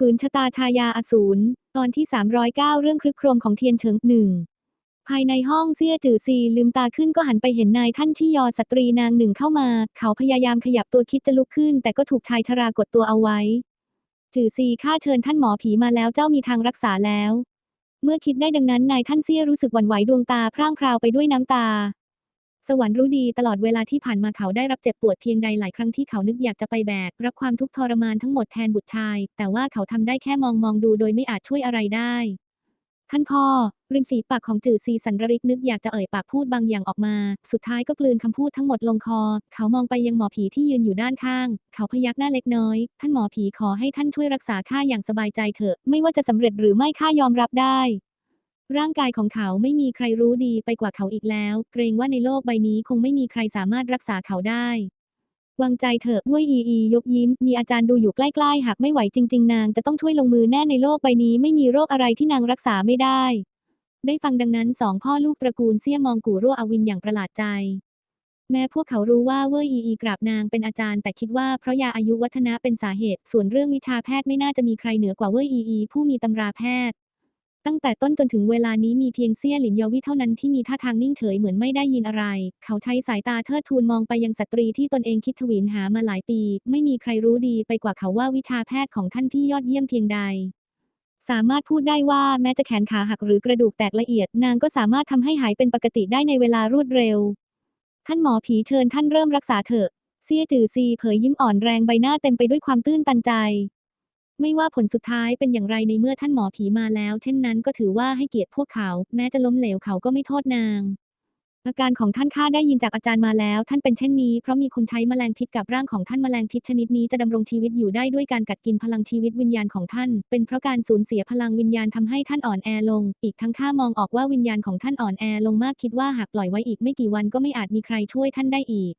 ฝืนชะตาชายาอสูร ตอนที่ 309 เรื่องคลึกโครมของเทียนเฉิงหนึ่ง ภายในห้องเซี่ยจือซีลืมตาขึ้นก็หันไปเห็นนายท่านที่ยอสตรีนางหนึ่งเข้ามา เขาพยายามขยับตัวคิดจะลุกขึ้น แต่ก็ถูกชายชรากดตัวเอาไว้ จือซีข้าเชิญท่านหมอผีมาแล้วเจ้ามีทางรักษาแล้ว เมื่อคิดได้ดังนั้นนายท่านเซี่ยรู้สึกหวั่นไหวดวงตาพร่างพราวไปด้วยน้ำตา สวรรค์รู้ดีตลอดเวลาที่ผ่านมาเขาได้รับเจ็บปวดเพียงใดหลายครั้งที่เขานึกอยากจะไปแบก รับความทุกข์ทรมานทั้งหมดแทนบุตรชาย แต่ว่าเขาทำได้แค่มองมองดูโดยไม่อาจช่วยอะไรได้ ท่านพ่อ ริมฝีปากของจื่อซีสันรริกนึกอยากจะเอ่ยปากพูดบางอย่างออกมา สุดท้ายก็กลืนคำพูดทั้งหมดลงคอ เขามองไปยังหมอผีที่ยืนอยู่ด้านข้าง เขาพยักหน้าเล็กน้อย ท่านหมอผีขอให้ท่านช่วยรักษาข้าอย่างสบายใจเถอะ ไม่ว่าจะสำเร็จหรือไม่ข้ายอมรับได้ ร่างกายของเขาไม่มีใครรู้ดีไปกว่าเขาอีกแล้ว เกรงว่าในโลกใบนี้คงไม่มีใครสามารถรักษาเขาได้ วางใจเถอะเว่ยอีอียกยิ้ม มีอาจารย์ดูอยู่ใกล้ๆ หากไม่ไหวจริง ๆ นางจะต้องช่วยลงมือแน่ในโลกใบนี้ไม่มีโรคอะไรที่นางรักษาไม่ได้ ได้ฟังดังนั้นสองพ่อลูกตระกูลเสี่ยมองกู่รั่วอวินอย่างประหลาดใจ แม้พวกเขารู้ว่าเว่ยอีอีกราบนางเป็นอาจารย์แต่คิดว่าเพราะยาอายุวัฒนะเป็นสาเหตุ ส่วนเรื่องวิชาแพทย์ไม่น่าจะมีใครเหนือกว่าเว่ยอีอีผู้มีตำราแพทย์ ตั้งแต่ต้นจนถึงเวลานี้มีเพียงเซี่ยหลินเยาวิเท่านั้นที่มีท่าทางนิ่งเฉยเหมือนไม่ได้ยินอะไร เขาใช้สายตาเทิดทูนมองไปยังสตรีที่ตนเองคิดทวินหามาหลายปี ไม่มีใครรู้ดีไปกว่าเขาว่าวิชาแพทย์ของท่านพี่ยอดเยี่ยมเพียงใด สามารถพูดได้ว่าแม้จะแขนขาหักหรือกระดูกแตกละเอียด นางก็สามารถทำให้หายเป็นปกติได้ในเวลารวดเร็ว ท่านหมอผีเชิญท่านเริ่มรักษาเถอะเซี่ยจือซีเผยยิ้มอ่อนแรงใบหน้าเต็มไปด้วยความตื้นตันใจ ไม่ว่าผลสุดท้ายเป็นอย่างไรในเมื่อท่านหมอผีมาแล้ว เช่นนั้นก็ถือว่าให้เกียรติพวกเขา แม้จะล้มเหลวเขาก็ไม่โทษนาง อาการของท่านข้าได้ยินจากอาจารย์มาแล้ว ท่านเป็นเช่นนี้เพราะมีคนใช้แมลงพิษกับร่างของท่านแมลงพิษชนิดนี้จะดำรงชีวิตอยู่ได้ด้วยการกัดกินพลังชีวิตวิญญาณของท่าน เป็นเพราะการสูญเสียพลังวิญญาณทำให้ท่านอ่อนแอลง อีกทั้งข้ามองออกว่าวิญญาณของท่านอ่อนแอลงมากคิดว่าหากปล่อยไว้อีกไม่กี่วันก็ไม่อาจมีใครช่วยท่านได้อีก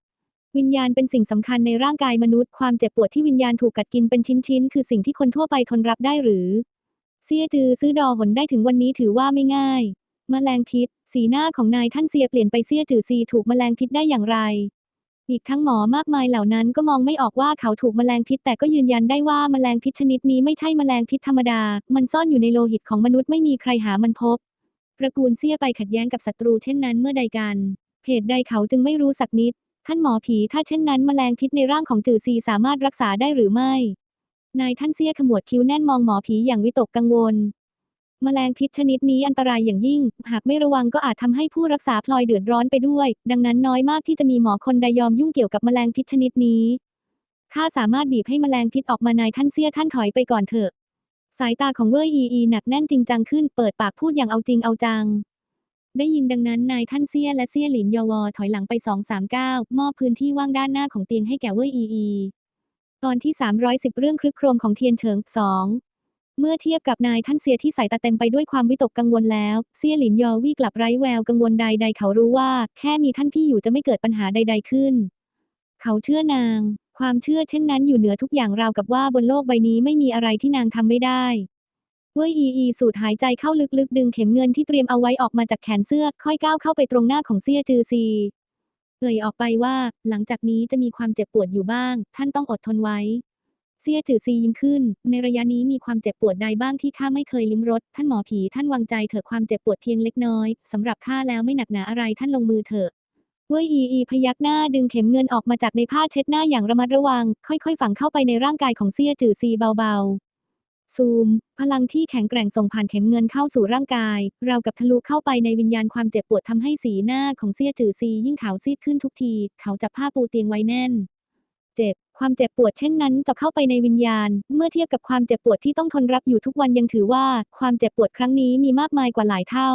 วิญญาณเป็นสิ่งสำคัญในร่างกายมนุษย์ ความเจ็บปวดที่วิญญาณถูกกัดกินเป็นชิ้นๆ คือสิ่งที่คนทั่วไปทนรับได้หรือ เซียจือซื้อดอหนได้ถึงวันนี้ถือว่าไม่ง่ายแมลงพิษ สีหน้าของนายท่านเซียเปลี่ยนไปเซียจือซีถูกแมลงพิษได้อย่างไร อีกทั้งหมอมากมายเหล่านั้นก็มองไม่ออกว่าเขาถูกแมลงพิษ แต่ก็ยืนยันได้ว่าแมลงพิษชนิดนี้ไม่ใช่แมลงพิษธรรมดา มันซ่อนอยู่ในโลหิตของมนุษย์ไม่มีใครหามันพบตระกูลเซียไปขัดแย้งกับศัตรูเช่นนั้นเมื่อใดกันเหตุใดเขาจึงไม่รู้สักนิด ท่านหมอผีถ้าเช่นนั้นแมลงพิษในร่างของจือซีสามารถรักษาได้หรือไม่ นายท่านเซี่ยขมวดคิ้วแน่นมองหมอผีอย่างวิตกกังวลแมลงพิษชนิดนี้อันตรายอย่างยิ่ง หากไม่ระวังก็อาจทำให้ผู้รักษาพลอยเดือดร้อนไปด้วย ดังนั้นน้อยมากที่จะมีหมอคนใดยอมยุ่งเกี่ยวกับแมลงพิษชนิดนี้ ข้าสามารถบีบให้แมลงพิษออกมานายท่านเซี่ยท่านถอยไปก่อนเถอะ สายตาของเว่ยอีอีหนักแน่นจริงจังขึ้น เปิดปากพูดอย่างเอาจริงเอาจัง ได้ยินดังนั้นนายท่านเซียและเซียหลินยอวอถอยหลังไปสองสามก้าวมอบพื้นที่ว่างด้านหน้าของเตียงให้แก่เว่ยอีอีตอนที่ 310 เรื่องคลึกโครมของเทียนเฉิงสองเมื่อเทียบกับนายท่านเซียที่สายตาเต็มไปด้วยความวิตกกังวลแล้ว เซียหลินยอวี่กลับไร้แววกังวลใด ๆ เขารู้ว่า แค่มีท่านพี่อยู่จะไม่เกิดปัญหาใด ๆขึ้น เขาเชื่อนาง ความเชื่อเช่นนั้นอยู่เหนือทุกอย่างราวกับว่าบนโลกใบนี้ไม่มีอะไรที่นางทำไม่ได้ เว่ยอีอีสูดหายใจเข้าลึกๆ ดึงเข็มเงินที่เตรียมเอาไว้ออกมาจากแขนเสื้อ ค่อยก้าวเข้าไปตรงหน้าของเซียจือซีเอ่ยออกไปว่า หลังจากนี้จะมีความเจ็บปวดอยู่บ้าง ท่านต้องอดทนไว้เซียจือซียิ้มขึ้น ในระยะนี้มีความเจ็บปวดใดบ้างที่ข้าไม่เคยลิ้มรสท่านหมอผีท่านวางใจเถอะความเจ็บปวดเพียงเล็กน้อยสำหรับข้าแล้วไม่หนักหนาอะไรท่านลงมือเถอะเว่ยอีอีพยักหน้าดึงเข็มเงินออกมาจากในผ้าเช็ดหน้าอย่างระมัดระวัง ค่อยๆ ฝังเข้าไปในร่างกายของเซียจือซีเบาๆ ซูม พลังที่แข็งแกร่งส่งผ่านเข็มเงินเข้าสู่ร่างกาย เรากับทะลุเข้าไปในวิญญาณความเจ็บปวดทำให้สีหน้าของเซี่ยจือซียิ่งขาวซีดขึ้นทุกที เขาจับผ้าปูเตียงไว้แน่น เจ็บ ความเจ็บปวดเช่นนั้นจะเข้าไปในวิญญาณ เมื่อเทียบกับความเจ็บปวดที่ต้องทนรับอยู่ทุกวันยังถือว่าความเจ็บปวดครั้งนี้มีมากมายกว่าหลายเท่า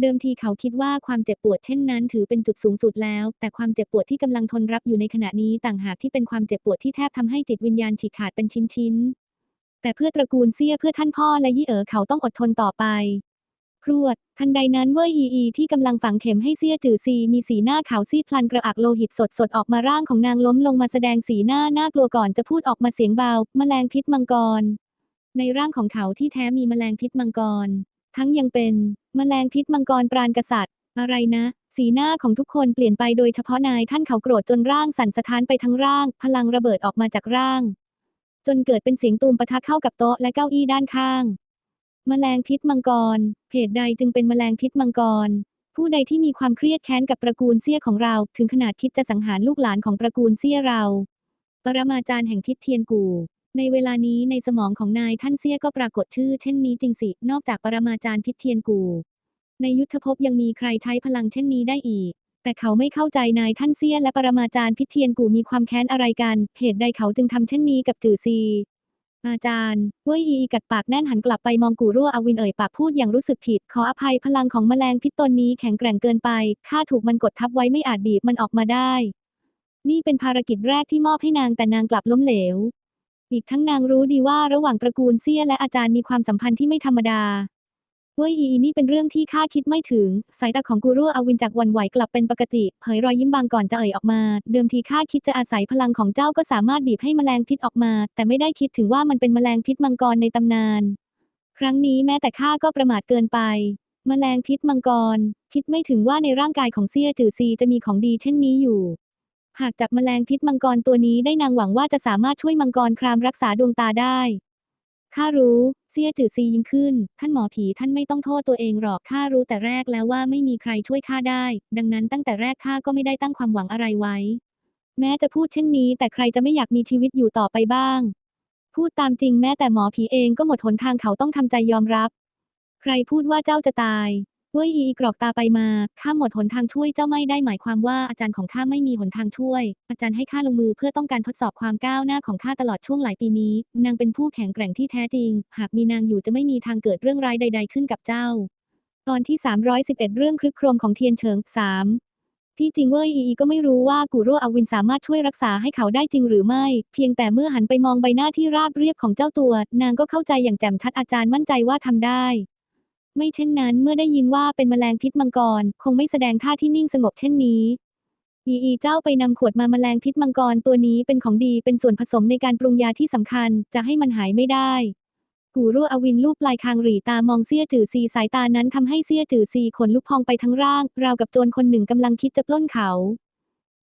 เดิมทีเขาคิดว่าความเจ็บปวดเช่นนั้น ถือเป็นจุดสูงสุดแล้ว แต่ความเจ็บปวดที่กำลังทนรับอยู่ในขณะนี้ต่างหากที่เป็นความเจ็บปวดที่แทบทำให้จิตวิญญาณฉีกขาดเป็นชิ้นๆ แต่เพื่อตระกูลเซี่ยเพื่อท่านพ่อและยี่เอ๋อเขาต้องอดทนต่อไป พรวด ทันใดนั้นเว่ยอีอีที่กำลังฝังเข็มให้เซี่ยจือซีมีสีหน้าขาวซีดพลันกระอักโลหิตสดสดออกมาร่างของนางล้มลงมาแสดงสีหน้าน่ากลัวก่อนจะพูดออกมาเสียงเบา แมลงพิษมังกร ในร่างของเขาที่แท้มีแมลงพิษมังกร ทั้งยังเป็นแมลงพิษมังกรปราณกษัตริย์ อะไรนะสีหน้าของทุกคนเปลี่ยนไปโดยเฉพาะนายท่านเขาโกรธจนร่างสั่นสะท้านไปทั้งร่าง พลังระเบิดออกมาจากร่าง จนเกิดเป็นเสียงตูมปะทะเข้ากับโต๊ะและเก้าอี้ด้านข้าง แมลงพิษมังกรเหตุใดจึงเป็นแมลงพิษมังกร ผู้ใดที่มีความเครียดแค้นกับตระกูลเซี่ยของเรา ถึงขนาดคิดจะสังหารลูกหลานของตระกูลเซี่ยเรา ปรมาจารย์แห่งพิษเทียนกูในเวลานี้ในสมองของนายท่านเซี่ยก็ปรากฏชื่อเช่นนี้จริงสิ นอกจากปรมาจารย์พิษเทียนกู ในยุทธภพยังมีใครใช้พลังเช่นนี้ได้อีก แต่เขาไม่เข้าใจนายท่านเซี่ยและปรมาจารย์พิเทียนกูมีความแค้นอะไรกัน เหตุใดเขาจึงทำเช่นนี้กับจือซี อาจารย์เว่ยอีกัดปากแน่นหันกลับไปมองกูรั่วอวินเอ่ยปากพูดอย่างรู้สึกผิด ขออภัยพลังของแมลงพิษตนนี้แข็งแกร่งเกินไป ข้าถูกมันกดทับไว้ไม่อาจบีบมันออกมาได้ นี่เป็นภารกิจแรกที่มอบให้นางแต่นางกลับล้มเหลว อีกทั้งนางรู้ดีว่าระหว่างตระกูลเซียและอาจารย์มีความสัมพันธ์ที่ไม่ธรรมดา เว่ยอีนี่เป็นเรื่องที่ข้าคิดไม่ถึง สายตาของกูรั่วอวินจากวันไหวกลับเป็นปกติเผยรอยยิ้มบางก่อนจะเอ่ยออกมา เดิมทีข้าคิดจะอาศัยพลังของเจ้าก็สามารถบีบให้แมลงพิษออกมา แต่ไม่ได้คิดถึงว่ามันเป็นแมลงพิษมังกรในตำนาน ครั้งนี้แม้แต่ข้าก็ประมาทเกินไป แมลงพิษมังกร คิดไม่ถึงว่าในร่างกายของเซียจือซีจะมีของดีเช่นนี้อยู่ หากจับแมลงพิษมังกรตัวนี้ได้นางหวังว่าจะสามารถช่วยมังกรครามรักษาดวงตาได้ข้ารู้ เซี่ยจือซียิ่มขึ้น ท่านหมอผีท่านไม่ต้องโทษตัวเองหรอกข้ารู้แต่แรกแล้วว่าไม่มีใครช่วยข้าได้ ดังนั้นตั้งแต่แรกข้าก็ไม่ได้ตั้งความหวังอะไรไว้ แม้จะพูดเช่นนี้ แต่ใครจะไม่อยากมีชีวิตอยู่ต่อไปบ้าง พูดตามจริงแม้แต่หมอผีเองก็หมดหนทางเขาต้องทำใจยอมรับ ใครพูดว่าเจ้าจะตาย เว้ยอีกรอกตาไปมา ข้าหมดหนทางช่วยเจ้าไม่ได้หมายความว่าอาจารย์ของข้าไม่มีหนทางช่วย อาจารย์ให้ข้าลงมือเพื่อต้องการทดสอบความก้าวหน้าของข้าตลอดช่วงหลายปีนี้ นางเป็นผู้แข็งแกร่งที่แท้จริง หากมีนางอยู่จะไม่มีทางเกิดเรื่องร้ายใด ๆ ขึ้นกับเจ้า ตอนที่ 311 เรื่องคลึกโครมของเทียนเฉิง 3ที่จริงเว่ยอีก็ไม่รู้ว่ากูรัวอวินสามารถช่วยรักษาให้เขาได้จริงหรือไม่ เพียงแต่เมื่อหันไปมองใบหน้าที่ราบเรียบของเจ้าตัว นางก็เข้าใจอย่างแจ่มชัดอาจารย์มั่นใจว่าทำได้ ไม่เช่นนั้นเมื่อได้ยินว่าเป็นแมลงพิษมังกร คงไม่แสดงท่าที่นิ่งสงบเช่นนี้อีอีเจ้าไปนำขวดมาแมลงพิษมังกรตัวนี้เป็นของดีเป็นส่วนผสมในการปรุงยาที่สำคัญ จะให้มันหายไม่ได้กูรั่วอวินลูบปลายคางหรีตามองเสี้ยจือซีสายตานั้นทำให้เสี้ยจือซีขนลุกพองไปทั้งร่าง ราวกับโจรคนหนึ่งกำลังคิดจะปล้นเขา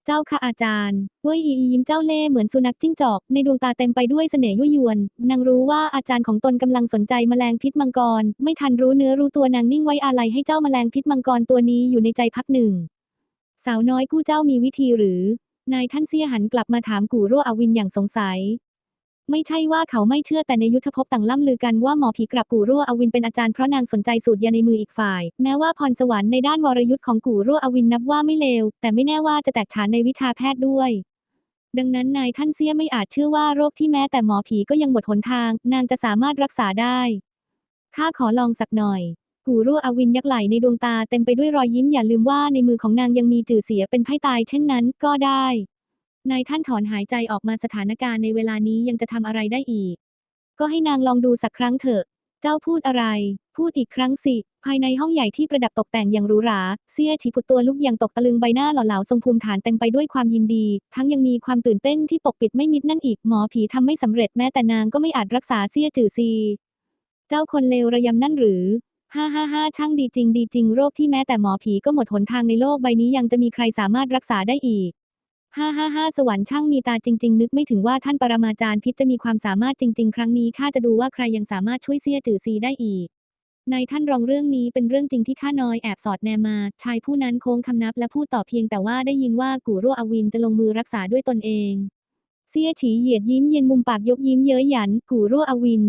เจ้าค่ะอาจารย์เว่ยอียิ้มเจ้าเล่เหมือนสุนัขจิ้งจอก ในดวงตาเต็มไปด้วยเสน่ห์ยั่วยวน นางรู้ว่าอาจารย์ของตนกำลังสนใจแมลงพิษมังกร ไม่ทันรู้เนื้อรู้ตัวนางนิ่งไว้อาลัยให้เจ้าแมลงพิษมังกรตัวนี้อยู่ในใจพักหนึ่ง สาวน้อยกู้เจ้ามีวิธีหรือ นายท่านเสียหันกลับมาถามกูรั่วอวินอย่างสงสัย ไม่ใช่ว่าเขาไม่เชื่อแต่ในยุทธภพต่างล่ำลือกันว่าหมอผีกลับกูรั่วอวินเป็นอาจารย์เพราะนางสนใจสูตรยาในมืออีกฝ่าย แม้ว่าพรสวรรค์ในด้านวรยุทธ์ของกูรั่วอวินนับว่าไม่เลว แต่ไม่แน่ว่าจะแตกฉานในวิชาแพทย์ด้วย ดังนั้นนายท่านเสียไม่อาจเชื่อว่าโรคที่แม้แต่หมอผีก็ยังหมดหนทาง นางจะสามารถรักษาได้ข้าขอลองสักหน่อยกูรั่วอวินยักไหลในดวงตาเต็มไปด้วยรอยยิ้มอย่าลืมว่าในมือของนางยังมีจือเสียเป็นไพ่ตายเช่นนั้นก็ได้ นายท่านถอนหายใจออกมาสถานการณ์ในเวลานี้ยังจะทำอะไรได้อีก ก็ให้นางลองดูสักครั้งเถอะ เจ้าพูดอะไร พูดอีกครั้งสิ ภายในห้องใหญ่ที่ประดับตกแต่งอย่างหรูหรา เสี้ยฉีผุดตัวลุกอย่างตกตะลึงใบหน้าหล่อเหลาทรงภูมิฐานเต็มไปด้วยความยินดี ทั้งยังมีความตื่นเต้นที่ปกปิดไม่มิดนั่นอีก หมอผีทำไม่สำเร็จแม้แต่นางก็ไม่อาจรักษาเสี้ยจือซี เจ้าคนเลวระยำนั่นหรือฮ่าฮ่าฮ่าช่างดีจริงดีจริงโรคที่แม้แต่หมอผีก็หมดหนทางในโลกใบนี้ยังจะมีใครสามารถรักษาได้อีก ฮ่าฮ่าฮ่าสวรรค์ช่างมีตาจริง ๆ นึกไม่ถึงว่าท่านปรมาจารย์พิษจะมีความสามารถจริง ๆ ครั้งนี้ข้าจะดูว่าใครยังสามารถช่วยเสี้ยจือซีได้อีกนายท่านรองเรื่องนี้เป็นเรื่องจริงที่ข้าน้อยแอบสอดแนมมา ชายผู้นั้นโค้งคำนับและพูดต่อเพียงแต่ว่าได้ยินว่ากูรั่วอวินจะลงมือรักษาด้วยตนเอง เสี้ยฉีเหยียดยิ้มเย็นมุมปากยกยิ้มเย้ยหยัน กูรั่วอวิน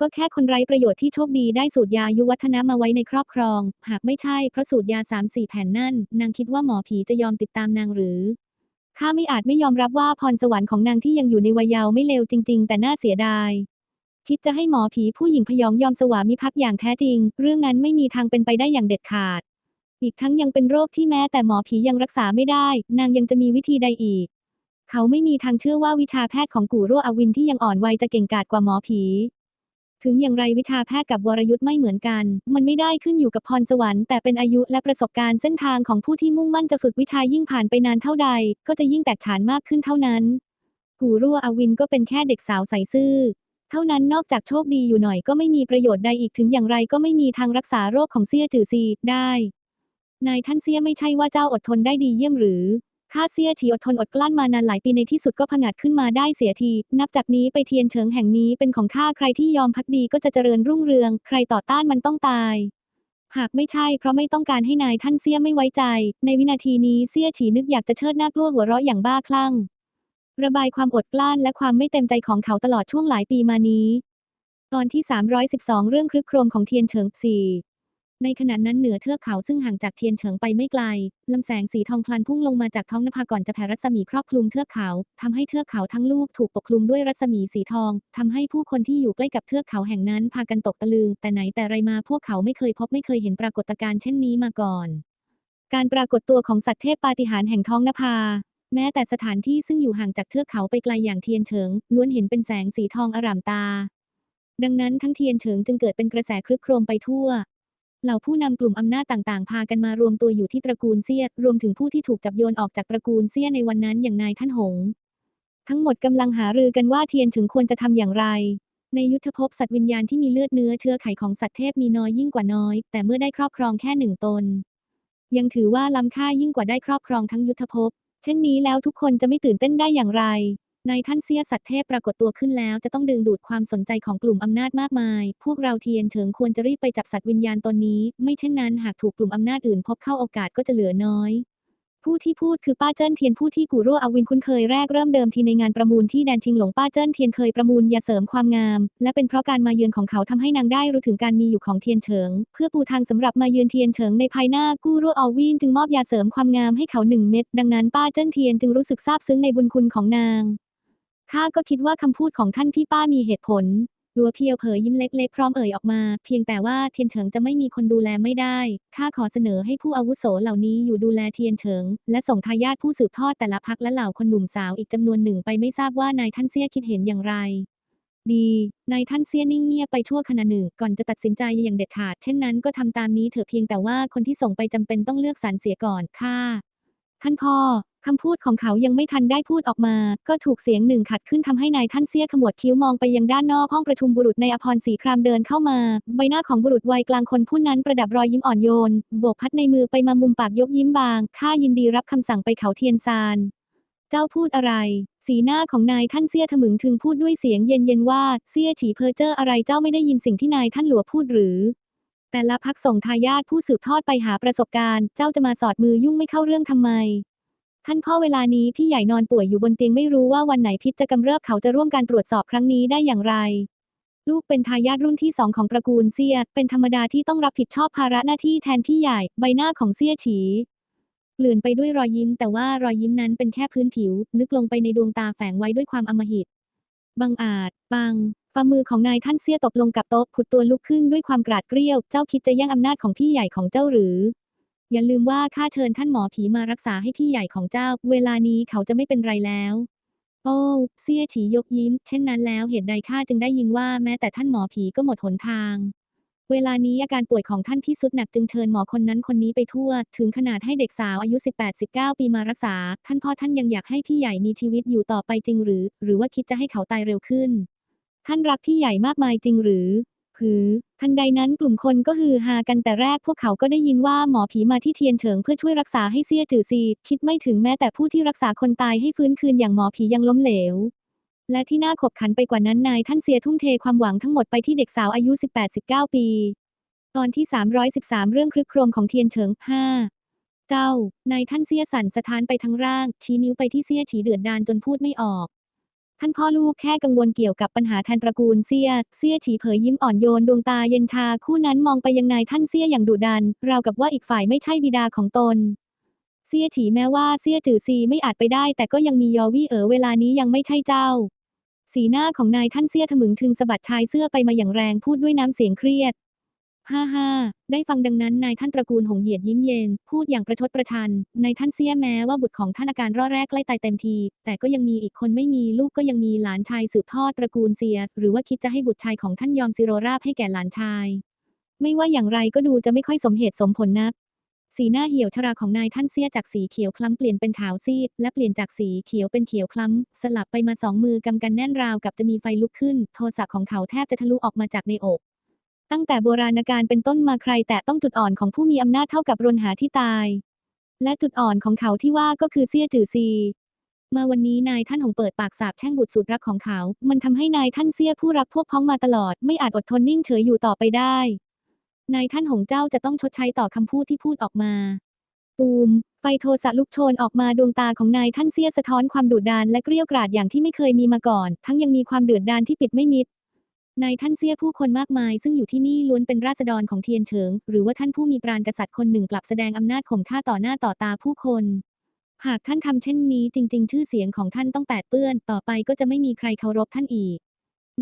ก็แค่คนไร้ประโยชน์ที่โชคดีได้สูตรยายุวัฒนะมาไว้ในครอบครอง หากไม่ใช่เพราะสูตรยาสามสี่แผ่นนั่น นางคิดว่าหมอผีจะยอมติดตามนางหรือ ข้าไม่อาจไม่ยอมรับว่าพรสวรรค์ของนางที่ยังอยู่ในวัยเยาว์ไม่เลวจริง ๆ แต่น่าเสียดาย คิดจะให้หมอผีผู้หญิงพยองยอมสวามิภักดิ์อย่างแท้จริง เรื่องนั้นไม่มีทางเป็นไปได้อย่างเด็ดขาด อีกทั้งยังเป็นโรคที่แม้แต่หมอผียังรักษาไม่ได้ นางยังจะมีวิธีใดอีก เขาไม่มีทางเชื่อว่าวิชาแพทย์ของกูรั่วอวินที่ยังอ่อนวัยจะเก่งกาจกว่าหมอผี ถึงอย่างไรวิชาแพทย์กับวรยุทธ์ไม่เหมือนกัน มันไม่ได้ขึ้นอยู่กับพรสวรรค์แต่เป็นอายุและประสบการณ์เส้นทางของผู้ที่มุ่งมั่นจะฝึกวิชายิ่งผ่านไปนานเท่าใด ก็จะยิ่งแตกฉานมากขึ้นเท่านั้น กูรั่วอวินก็เป็นแค่เด็กสาวใสซื่อเท่านั้นนอกจากโชคดีอยู่หน่อยก็ไม่มีประโยชน์ใดอีกถึงอย่างไรก็ไม่มีทางรักษาโรคของเซี่ยจือซีได้ นายท่านเซี่ยไม่ใช่ว่าเจ้าอดทนได้ดีเยี่ยมหรือ ข้าเสี้ยฉีอดทนอดกลั้นมานานหลายปีในที่สุดก็ผงัดขึ้นมาได้เสียที นับจากนี้ไปเทียนเฉิงแห่งนี้เป็นของข้าใครที่ยอมพักดีก็จะเจริญรุ่งเรือง ใครต่อต้านมันต้องตาย หากไม่ใช่เพราะไม่ต้องการให้นายท่านเสี้ยไม่ไว้ใจ ในวินาทีนี้เสี้ยฉีนึกอยากจะเชิดหน้ากลัวหัวเราะอย่างบ้าคลั่ง ระบายความอดกลั้นและความไม่เต็มใจของเขาตลอดช่วงหลายปีมานี้ ตอนที่ 312 เรื่องคลึกโครมของเทียนเฉิงสี่ ในขณะนั้นเหนือเทือกเขาซึ่งห่างจากเทียนเฉิงไปไม่ไกล ลำแสงสีทองพลันพุ่งลงมาจากท้องนภาก่อนจะแผ่รัศมีครอบคลุมเทือกเขาทำให้เทือกเขาทั้งลูกถูกปกคลุมด้วยรัศมีสีทองทำให้ผู้คนที่อยู่ใกล้กับเทือกเขาแห่งนั้นพากันตกตะลึง แต่ไหนแต่ไรมาพวกเขาไม่เคยพบไม่เคยเห็นปรากฏการณ์เช่นนี้มาก่อน การปรากฏตัวของสัตว์เทพปาฏิหาริย์แห่งท้องนภาแม้แต่สถานที่ซึ่งอยู่ห่างจากเทือกเขาไปไกลอย่างเทียนเฉิง ล้วนเห็นเป็นแสงสีทองอร่ามตา ดังนั้นทั้งเทียนเฉิงจึงเกิดเป็นกระแสคลึกโครมไปทั่ว เหล่าผู้นำกลุ่มอำนาจต่างๆ พากันมารวมตัวอยู่ที่ตระกูลเซียรวมถึงผู้ที่ถูกจับโยนออกจากตระกูลเซียในวันนั้นอย่างนายท่านหง ทั้งหมดกำลังหารือกันว่าเทียนเฉิงควรจะทำอย่างไร ในยุทธภพสัตว์วิญญาณที่มีเลือดเนื้อเชื้อไขของสัตว์เทพมีน้อยยิ่งกว่าน้อย แต่เมื่อได้ครอบครองแค่หนึ่งตน ยังถือว่าล้ำค่ายิ่งกว่าได้ครอบครองทั้งยุทธภพ เช่นนี้แล้วทุกคนจะไม่ตื่นเต้นได้อย่างไร ในท่านเสียสัตว์เทพปรากฏตัวขึ้นแล้วจะต้องดึงดูดความสนใจของกลุ่มอำนาจมากมาย พวกเราเทียนเฉิงควรจะรีบไปจับสัตว์วิญญาณตนนี้ ไม่เช่นนั้นหากถูกกลุ่มอำนาจอื่นพบเข้าโอกาสก็จะเหลือน้อยผู้ที่พูดคือป้าเจิ้นเทียนผู้ที่กูรั่วอวินคุ้นเคยแรกเริ่มเดิมทีในงานประมูลที่แดนชิงหลงป้าเจิ้นเทียนเคยประมูลยาเสริมความงาม และเป็นเพราะการมาเยือนของเขาทำให้นางได้รู้ถึงการมีอยู่ของเทียนเฉิง เพื่อปูทางสำหรับมาเยือนเทียนเฉิงในภายหน้ากูรั่วอวินจึงมอบยาเสริมความงามให้เขาหนึ่งเม็ดดังนั้นป้าเจิ้นเทียนจึงรู้สึกซาบซึ้งในบุญคุณของนาง ข้าก็คิดว่าคำพูดของท่านพี่ป้ามีเหตุผล ลัวเพียวเผยยิ้มเล็กๆ พร้อมเอ่ยออกมา เพียงแต่ว่าเทียนเฉิงจะไม่มีคนดูแลไม่ได้ ข้าขอเสนอให้ผู้อาวุโสเหล่านี้อยู่ดูแลเทียนเฉิง และส่งทายาทผู้สืบทอดแต่ละพักและเหล่าคนหนุ่มสาวอีกจำนวนหนึ่งไปไม่ทราบว่านายท่านเสี้ยคิดเห็นอย่างไรดีนายท่านเสี้ยนิ่งเงียบไปชั่วขณะหนึ่งก่อนจะตัดสินใจอย่างเด็ดขาด เช่นนั้นก็ทำตามนี้เถอะเพียงแต่ว่าคนที่ส่งไปจำเป็นต้องเลือกสรรเสียก่อนค่ะ ท่านพ่อ คำพูดของเขายังไม่ทันได้พูดออกมา ก็ถูกเสียงหนึ่งขัดขึ้นทำให้นายท่านเสี้ยขมวดคิ้วมองไปยังด้านนอกห้องประชุมบุรุษในอภรศรีครามเดินเข้ามา ใบหน้าของบุรุษวัยกลางคนผู้นั้นประดับรอยยิ้มอ่อนโยน โบกพัดในมือไปมามุมปากยกยิ้มบาง ข้ายินดีรับคำสั่งไปเขาเทียนซาน เจ้าพูดอะไร สีหน้าของนายท่านเสี้ยถมึงถึงพูดด้วยเสียงเย็นๆว่า เสี้ยฉีเพอเจอร์อะไรเจ้าไม่ได้ยินสิ่งที่นายท่านหลัวพูดหรือแต่ละพักส่งทายาทผู้สืบทอดไปหาประสบการณ์ เจ้าจะมาสอดมือยุ่งไม่เข้าเรื่องทำไม ท่านพ่อเวลานี้พี่ใหญ่นอนป่วยอยู่บนเตียงไม่รู้ว่าวันไหนพิษจะกำเริบเขาจะร่วมการตรวจสอบครั้งนี้ได้อย่างไร ลูกเป็นทายาทรุ่นที่สองของตระกูลเซีย เป็นธรรมดาที่ต้องรับผิดชอบภาระหน้าที่แทนพี่ใหญ่ใบหน้าของเซียฉีเปลื่อนไปด้วยรอยยิ้ม แต่ว่ารอยยิ้มนั้นเป็นแค่พื้นผิว ลึกลงไปในดวงตาแฝงไว้ด้วยความอำมหิตบังอาจบังฝ่ามือของนายท่านเสี้ยตกลงกับโต๊ะผุดตัวลุกขึ้นด้วยความกราดเกรี้ยว เจ้าคิดจะแย่งอำนาจของพี่ใหญ่ของเจ้าหรือ อย่าลืมว่าข้าเชิญท่านหมอผีมารักษาให้พี่ใหญ่ของเจ้า เวลานี้เขาจะไม่เป็นไรแล้ว โอ้เสี้ยฉียกยิ้ม เช่นนั้นแล้วเหตุใดข้าจึงได้ยินว่าแม้แต่ท่านหมอผีก็หมดหนทาง เวลานี้อาการป่วยของท่านที่สุดหนักจึงเชิญหมอคนนั้นคนนี้ไปทั่ว ถึงขนาดให้เด็กสาวอายุ 18-19 ปีมารักษา ท่านพ่อท่านยังอยากให้พี่ใหญ่มีชีวิตอยู่ต่อไปจริงหรือ หรือว่าคิดจะให้เขาตายเร็วขึ้น ท่านรักพี่ใหญ่มากมายจริงหรือ หือ ทันใดนั้นกลุ่มคนก็ฮือฮากันแต่แรกพวกเขาก็ได้ยินว่าหมอผีมาที่เทียนเฉิงเพื่อช่วยรักษาให้เซียจือซีคิดไม่ถึงแม้แต่ผู้ที่รักษาคนตายให้ฟื้นคืนอย่างหมอผียังล้มเหลว และที่น่าขบขันไปกว่านั้นนายท่านเซียทุ่มเทความหวังทั้งหมดไปที่เด็กสาวอายุ 18-19 ปี ตอนที่ 313 เรื่องคลึกโครมของเทียนเฉิง5เจ้านายท่านเสี้ยสั่นสะท้านไปทั้งร่าง ชี้นิ้วไปที่เสี้ยฉีเดือดดานจนพูดไม่ออก ท่านพ่อลูกแค่กังวลเกี่ยวกับปัญหาแทนตระกูลเสีย เสียฉีเผยยิ้มอ่อนโยนดวงตาเย็นชาคู่นั้นมองไปยังนายท่านเสียอย่างดุดัน ราวกับว่าอีกฝ่ายไม่ใช่บิดาของตน เสียฉีแม้ว่าเสียจือซีไม่อาจไปได้ แต่ก็ยังมียอวี่เอ๋อเวลานี้ยังไม่ใช่เจ้า สีหน้าของนายท่านเสียถมึงถึงสะบัดชายเสื้อไปมาอย่างแรงพูดด้วยน้ำเสียงเครียด ฮ่าฮ่าได้ฟังดังนั้นนายท่านตระกูลหงเหยียดยิ้มเย็น พูดอย่างประชดประชันนายท่านเสี้ยแม้ว่าบุตรของท่านอาการร่อแรกใกล้ตายเต็มที แต่ก็ยังมีอีกคนไม่มีลูกก็ยังมีหลานชายสืบทอดตระกูลเสีย หรือว่าคิดจะให้บุตรชายของท่านยอมสิโรราบให้แก่หลานชาย ไม่ว่าอย่างไรก็ดูจะไม่ค่อยสมเหตุสมผลนัก สีหน้าเหี่ยวชราของนายท่านเสี้ยจากสีเขียวคล้ำเปลี่ยนเป็นขาวซีด และเปลี่ยนจากสีเขียวเป็นเขียวคล้ำสลับไปมาสองมือกำกันแน่นราวกับจะมีไฟลุกขึ้น โทสะของเขาแทบจะทะลุออกมาจากในอก ตั้งแต่โบราณกาลเป็นต้นมาใครแต่ต้องจุดอ่อนของผู้มีอำนาจเท่ากับรนหาที่ตาย และจุดอ่อนของเขาที่ว่าก็คือเซี่ยจือซีมาวันนี้นายท่านหงเปิดปากสาบแช่งบุตรสุดรักของเขา มันทำให้นายท่านเซี่ยผู้รักพวกพ้องมาตลอด ไม่อาจอดทนนิ่งเฉยอยู่ต่อไปได้ นายท่านหงเจ้าจะต้องชดใช้ต่อคำพูดที่พูดออกมาตูมไฟโทสะลุกโชนออกมาดวงตาของนายท่านเสียสะท้อนความดุดานและเกรี้ยวกราดอย่างที่ไม่เคยมีมาก่อน ทั้งยังมีความเดือดดานที่ปิดไม่มิด นายท่านเสียผู้คนมากมายซึ่งอยู่ที่นี่ล้วนเป็นราษฎรของเทียนเฉิง หรือว่าท่านผู้มีปราณกษัตริย์คนหนึ่งกลับแสดงอำนาจข่มข้าต่อหน้าต่อตาผู้คน หากท่านทำเช่นนี้จริง ๆ ชื่อเสียงของท่านต้องแปดเปื้อน ต่อไปก็จะไม่มีใครเคารพท่านอีก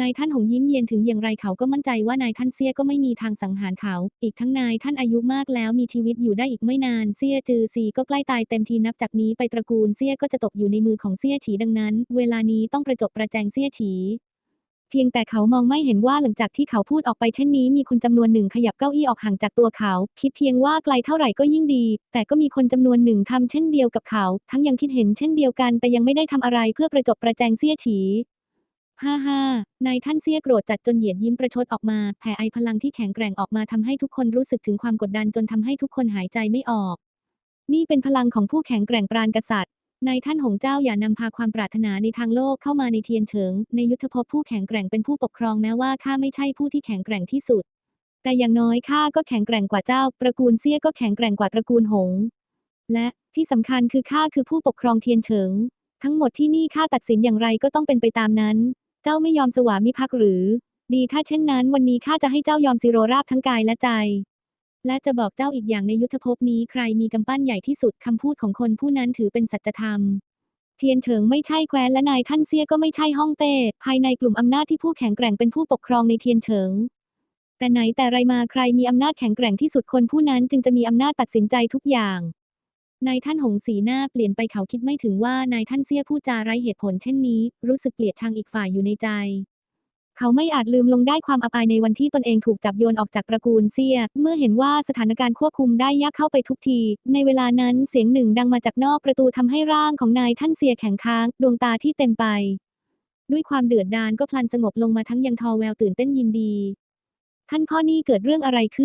นายท่านหงยิ้มเย็นถึงอย่างไรเขาก็มั่นใจว่านายท่านเซี่ยก็ไม่มีทางสังหารเขา อีกทั้งนายท่านอายุมากแล้วมีชีวิตอยู่ได้อีกไม่นานเซี่ยจือซีก็ใกล้ตายเต็มทีนับจากนี้ไปตระกูลเซี่ยก็จะตกอยู่ในมือของเซี่ยฉีดังนั้น เวลานี้ต้องประจบประแจงเซี่ยฉี พียงแต่เขามองไม่เห็นว่าหลังจากที่เขาพูดออกไปเช่นนี้มีคนจำนวนหนึ่งขยับเก้าอี้ออกห่างจากตัวเขา คิดเพียงว่าไกลเท่าไหร่ก็ยิ่งดี แต่ก็มีคนจำนวนหนึ่งทำเช่นเดียวกับเขา ทั้งยังคิดเห็นเช่นเดียวกัน แต่ยังไม่ได้ทำอะไรเพื่อประจบประแจงเซี่ยฉีฮ่าฮ่านายท่านเซี่ยโกรธจัดจนเหยียดยิ้มประชดออกมา แผ่ไอพลังที่แข็งแกร่งออกมาทำให้ทุกคนรู้สึกถึงความกดดันจนทำให้ทุกคนหายใจไม่ออก นี่เป็นพลังของผู้แข็งแกร่งปราณกษัตริย์ นายท่านหงเจ้าอย่านำพาความปรารถนาในทางโลกเข้ามาในเทียนเฉิง ในยุทธภพผู้แข็งแกร่งเป็นผู้ปกครองแม้ว่าข้าไม่ใช่ผู้ที่แข็งแกร่งที่สุด แต่อย่างน้อยข้าก็แข็งแกร่งกว่าเจ้า ตระกูลเซี่ยก็แข็งแกร่งกว่าตระกูลหง และที่สำคัญคือข้าคือผู้ปกครองเทียนเฉิง ทั้งหมดที่นี่ข้าตัดสินอย่างไรก็ต้องเป็นไปตามนั้น เจ้าไม่ยอมสวามิภักดิ์หรือ ดีถ้าเช่นนั้น วันนี้ข้าจะให้เจ้ายอมสิโรราบทั้งกายและใจ และจะบอกเจ้าอีกอย่างในยุทธภพนี้ใครมีกำปั้นใหญ่ที่สุดคำพูดของคนผู้นั้นถือเป็นสัจธรรม เทียนเฉิงไม่ใช่แคว้นและนายท่านเซียก็ไม่ใช่ฮ่องเต้ภายในกลุ่มอำนาจที่ผู้แข็งแกร่งเป็นผู้ปกครองในเทียนเฉิง แต่ไหนแต่ไรมาใครมีอำนาจแข็งแกร่งที่สุดคนผู้นั้นจึงจะมีอำนาจตัดสินใจทุกอย่างนายท่านหงสีหน้าเปลี่ยนไปเขาคิดไม่ถึงว่านายท่านเซียพูดจาไร้เหตุผลเช่นนี้ รู้สึกเกลียดชังอีกฝ่ายอยู่ในใจ เขาไม่อาจลืมลงได้ความอับอายในวันที่ตนเองถูกจับโยนออกจากตระกูลเซีย เมื่อเห็นว่าสถานการณ์ควบคุมได้ยากเข้าไปทุกที ในเวลานั้นเสียงหนึ่งดังมาจากนอกประตูทำให้ร่างของนายท่านเซียแข็งค้าง ดวงตาที่เต็มไป ด้วยความเดือดดาลก็พลันสงบลงมาทั้งยังทอแววตื่นเต้นยินดี ท่านพ่อนี่เกิดเรื่องอะไรขึ้น